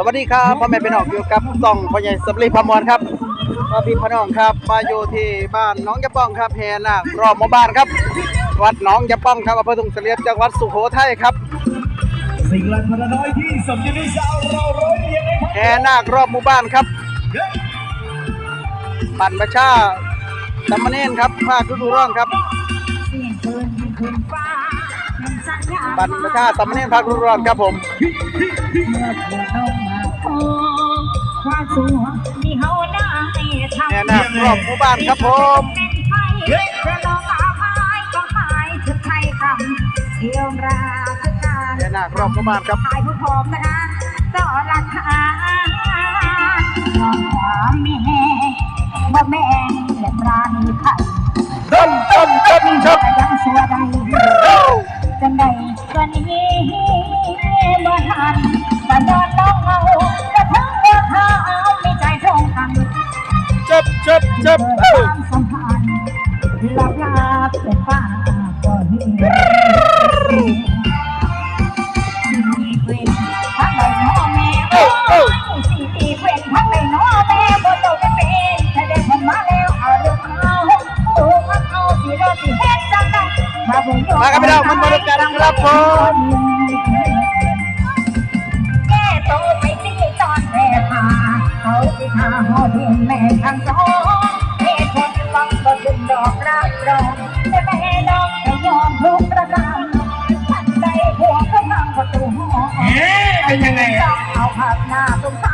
สวัสดีครับพ่อแม่เป็น้องอยู่กับส่องพ่อใหญ่สำลีพมรครับพ่อพี่พ่อน้องครับมาอยู่ที่บ้านน้องยะป้องครับแห่นารอบหมู่บ้านครับ วัดน้องยะป้องครับอำเภอทุ่งเสลียมจังหวัดสุโขทัยครับสิ่งหลัพลน้อยที่สมจิตวิสาวเราร้อยเรียนนครับแห่นารอบหมู่บ้านครับปั่นประชาตำมเนนครับภาคฤดูร้อนครับเสียงนยิงขึ้นฟ้า บัตรประชาสามเณรพักรุ่นร้อนครับผมเนี่ยนะรอบหมู่บ้านครับผมเนี่ยนะรอบหมู่บ้านครับขายผู้พร้อมนะคะต่อราคาหอมมแห้บ่แม่แบบร้านไข่ต้มต้มต้มครับ มาครับพี่น้อมันมาดูกังครับผมแก่โตไม่นี่ตอนแม่พาเขาสิพาหอดินแม่ทั้งสองแม่คนฟังก็ดึงดอกรักรองแต่แม่ดองไม่ยอมทุกประการตัดใจหัวก็นั่งประตูห้องเป็นยังไงเอาภาพหน้าสงส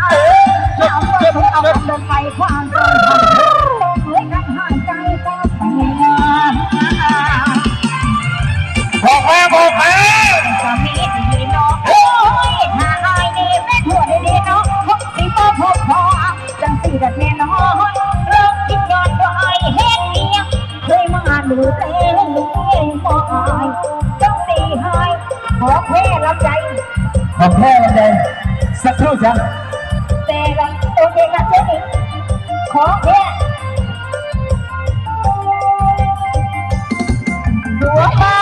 แำไยสักครู่จ้ะแต่ลโอเคครับเจ๊ดิขอเพี้ยหลวงพ่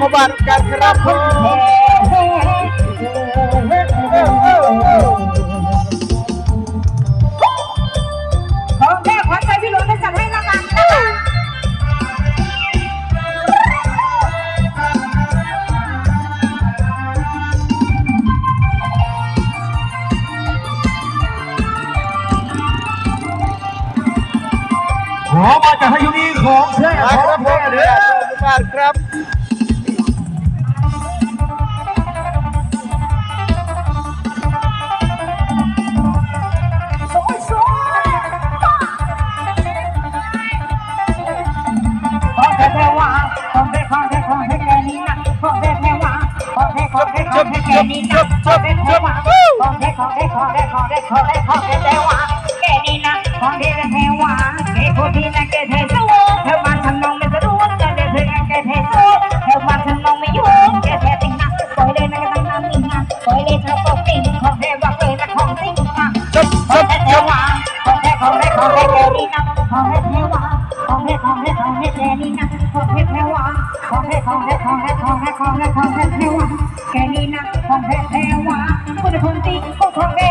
มาบารกันครับผมขอแม่ขวัญใจพี่หลวงได้จัดให้ราลนะขอมาจากพยุนีของแท้ของแท้เด้อบครับ จุบจุบจุบจุบจุบจุบของแท้ของแท้ของแท้ของแท้ของแท้ของแท้แต่ว่าแกนี่นะของแท้แท้ว่าแกคนที่นะแกแท้สู้เธอมาทำนองไม่สะดวกแกแท้เธอแกแท้สู้เธอมาทำนองไม่ยุ่งแกแท้ติงนะปล่อยเลยนะก็ตั้งน้ำนิ่งนะปล่อยเลยเธอตกติ่งของแท้บอกเลยนะของติ่งนะจุบจุบจุบของแท้ของแท้ของแท้แกนี่นะของแท้แท้ว่าของแท้ของแท้ของแท้แกนี่นะของแท้ ของแท้ของแท้ของแท้ของแท้ของแท้ของแท้เทวะแกนี่นะของแท้เทวะคุณคนตีก็ของแท้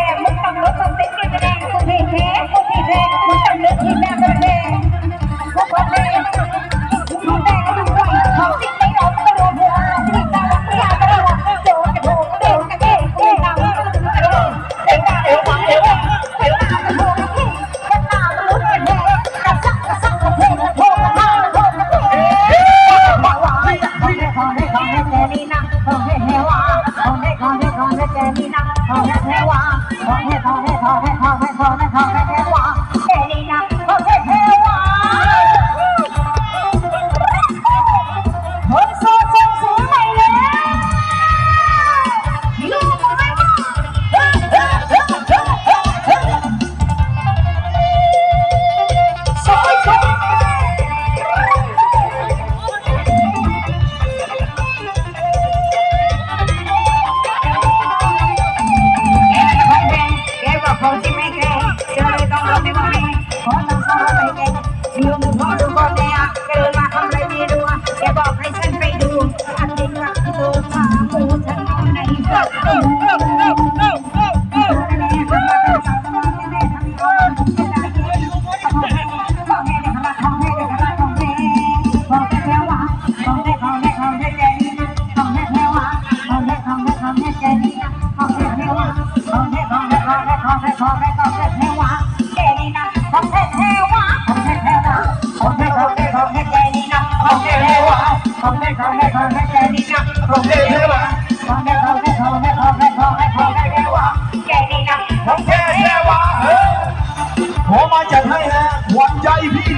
เฮ้เฮ้เฮ้เฮ้เฮ้เฮ้เฮ้เฮ้ทองแท้ทองแท้ทองแท้ทองแท้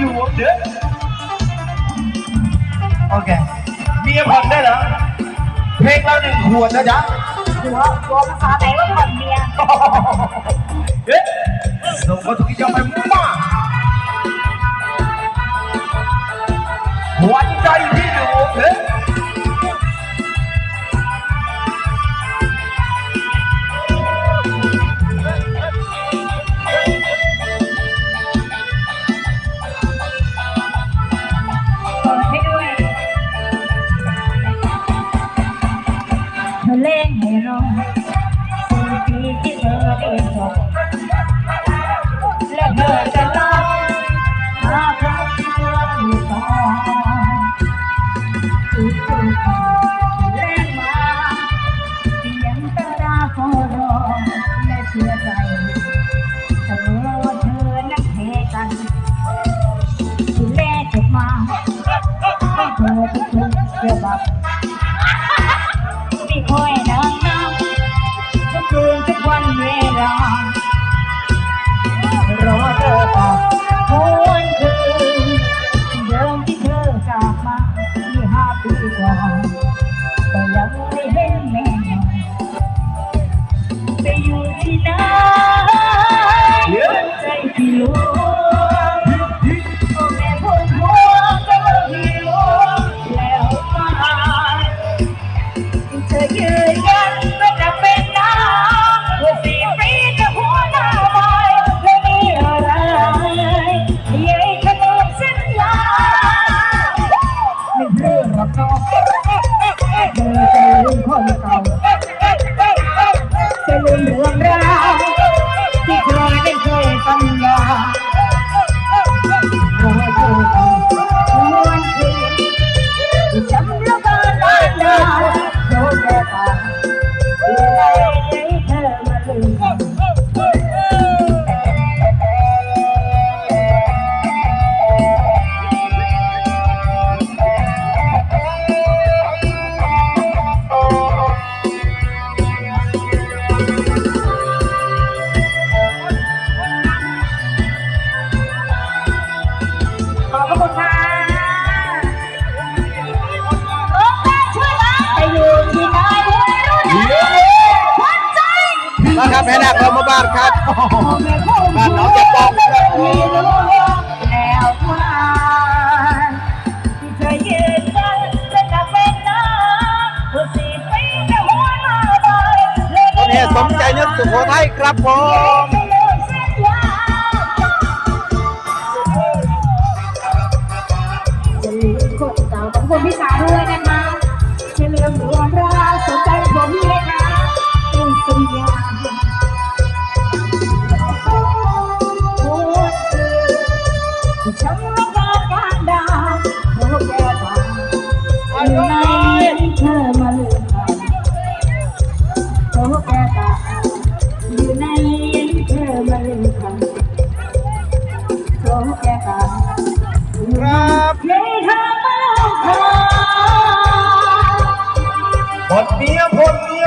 you want it? Okay. มีผ่อนได้เหรอ เพลงเราหนึ่งขวดนะจ๊ะหัวหัวภาษาไหนว่าผ่อนเมียเอ๊ะส่งมาทุกที่ยอมไปมา Iya, ครับให้หน้าความบ้านครับบ้านน้องจะปองครับแล้วคุณอาที่เธอยืยัรับเป็เสีปีจะหัวมใจนึกสุโขทัยครับผมคนพิการด้วยกันะคะเฉลิมรวมรา เมียคนนี้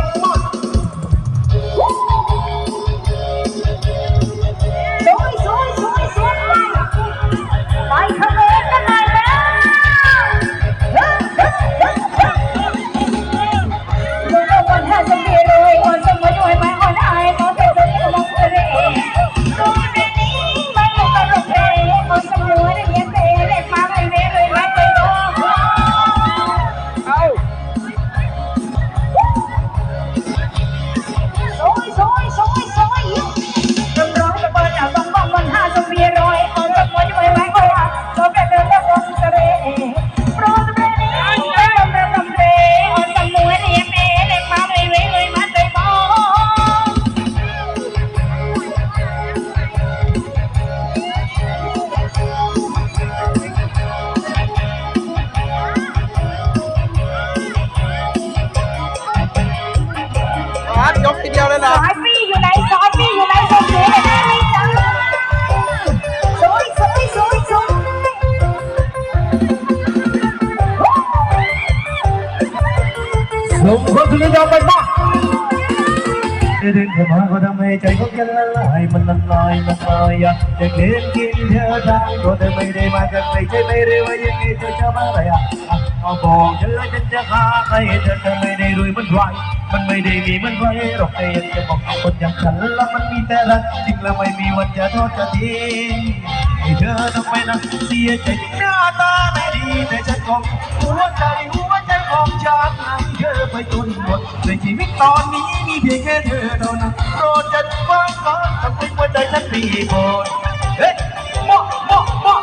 เหซอยพี่อยู่ไหนซอยพี่อยู่ไหนส่งเสียงหน่อยได้ไหมจ๊ะสวยสวยสวยสวยหนุ่มคนสุรินทร์ไปบ้าง เดินเข้ามาก็ทำให้ใจของฉันละลายมันละลายละลายอยากจะเล่นกินเธอทางก็เธอไม่ได้มากันไม่ใช่ไม่ได้ว่ายังไงเธอจะมาอะไรอะเอาบอกฉันแล้วฉันจะฆ่าใครเธอเธอไม่ได้รวยมันใครมันไม่ได้มีมันใครหรอกแต่ยังจะบอกคนอย่างฉันแล้วมันมีแต่รักจริงแล้วไม่มีวันจะโทษจะทิ้งให้เธอทำไมนะเสียใจหน้าตาไม่ดีแต่ฉันคงหัวใจหัวใจของฉัน ไปจนหมดในชีวิตตอนนี้มีเพียงแค่เธอเท่านั้นโปรดจะฟังก่อนทำให้หัวใจฉันปีโบนเฮ้ยมาะเหมาะเมาะ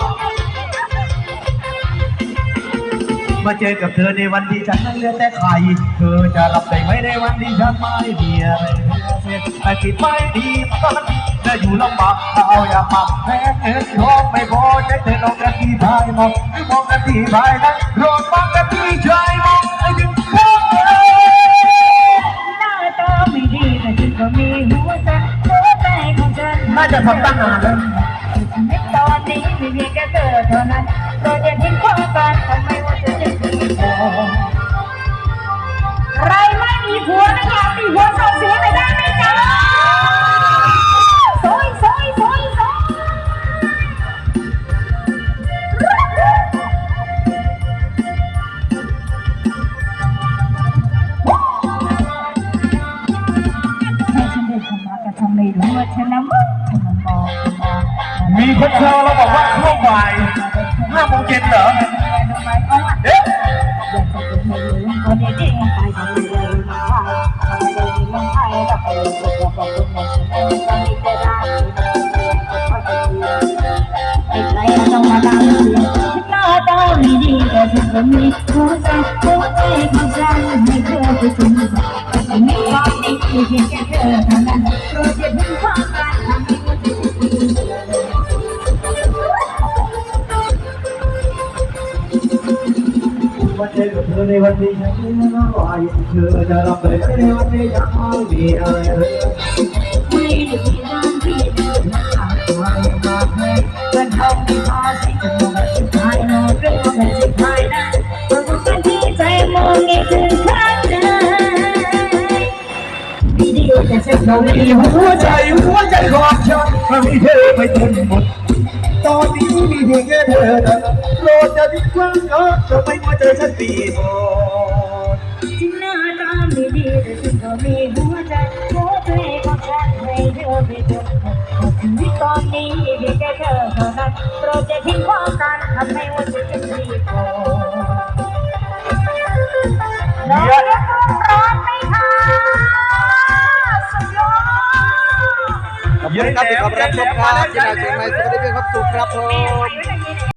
มาเจอกับเธอในวันที่ฉันนั้นเหลือแต่ไข่เธอจะรับได้ไหมในวันที่ฉันไม่มีอะไรเหลือเศษแต่คิดไม่ดีตอนจะอยู่ลำบากถ้าเอาอย่ามาแพ้เงินทองไม่พอใจเธอลองกันที่ภายมองหรือมองกันที่ภายในโรดฟังกันที่ใจมอง น่าจะทำตั้งนานแล้วชีวิตอนนี้มีเพียงแค่เธอเท่านั้นเราจะทิ้งความฝันทำไมว่าจะจะมีผัวใครไม่มีผัวนะอยากมีผัวส่งเสี ก็มีหัวใจหัวใจของฉันให้เธอไปถึงมีความดีเพียงแค่เธอเท่านั้นโปรดอย่าทิ้งความรักทำให้หัวใจฉันเจอกับเธอในวันที่ฉันไม่ไหวเธอจะรับได้ไหมในวันที่ฉันไม่มีอะไร หัวใจหัวใจของฉันมีเธอไปจนหมด ตอนนี้มีเพียงแค่เธอนั้นโปรดจะทิ้งความรักจะไม่ว่าเจอฉันปีหมดถึงหน้าตาไม่ดีแต่ฉันก็มีหัวใจหัวใจของฉันให้เธอไปจนหมดชีวิตตอนนี้มีเพียงแค่เธอเท่านั้นโปรดจะทิ้งความกันทำให้วันที่จะดี คุณครับที่เข้ามารับชมครับที่น่าเชื่อไหมสวัสดีครับสุขครับผแม่มไปไว้ไหน